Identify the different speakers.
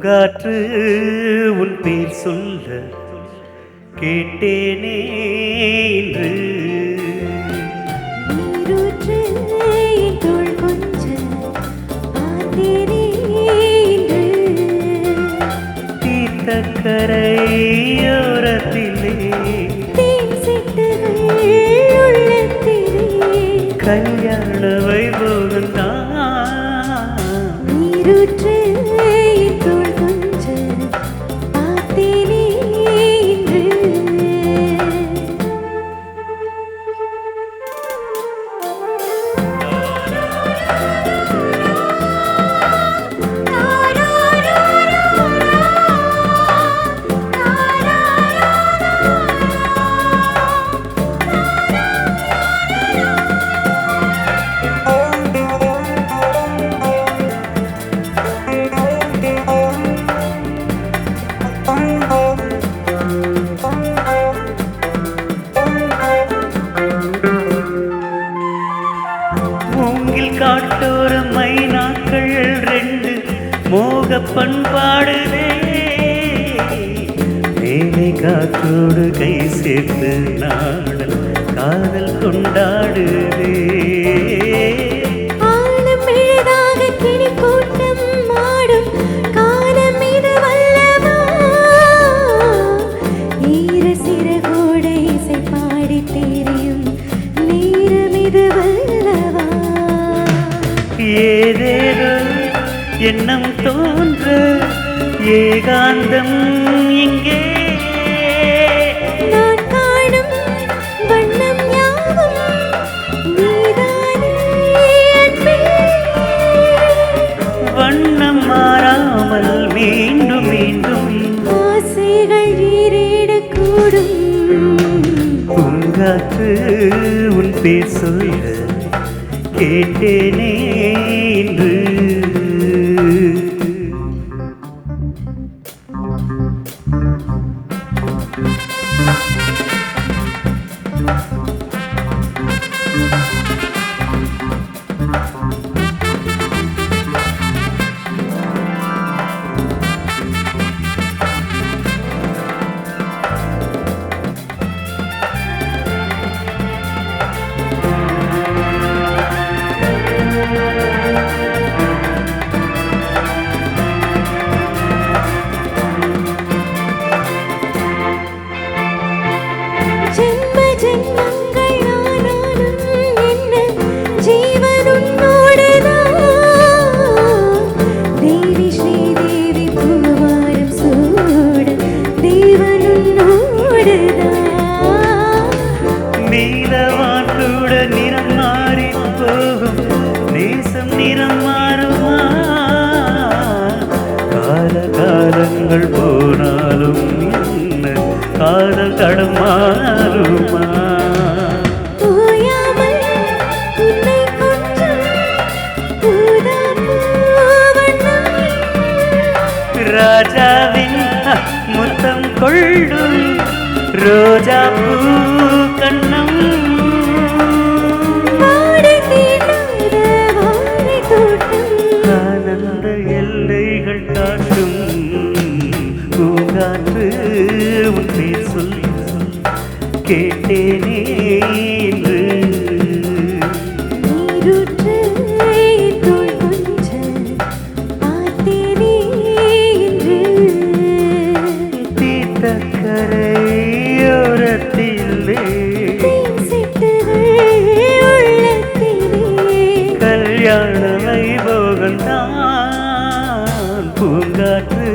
Speaker 1: பூங்காற்று உன் பேர் சொல்ல கேட்டேனே இன்று. கரையோரத்திலே. கல்யாண வைபோகம் தான். காட்டோர மைனாக்கள் ரெண்டு. மோக பண்பாடுவே மேலே காற்றோடு கை சேர்த்து நாடல் காதல்
Speaker 2: கொண்டாடுவே.
Speaker 1: ஏதேதோ எண்ணம் தோன்ற ஏகாந்தம் இங்கே.
Speaker 2: வண்ணம்
Speaker 1: மாறாமல் மீண்டும் மீண்டும்
Speaker 2: ஆசைகள் ஈரேடக்கூடும்
Speaker 1: பூங்காற்று உன் பேர் சொல்ல கேட்டேனே இன்று. நீலவான் கூட நிறம் மாறி போகும் நேசம் நிறம் மாறுமா? கால காலங்கள் போனாலும் என்ன? காதல் தடம் மாறுமா?
Speaker 2: ஓயாமல் உன்னை கொஞ்சம் ஊதா பூவண்ணம்
Speaker 1: ராஜாவின் முத்தம் கொள்ளும் ரோஜா பூ கேட்டேனே இன்று. கரையோரத்திலே கல்யாண வைபோகந்தான் பூங்காற்று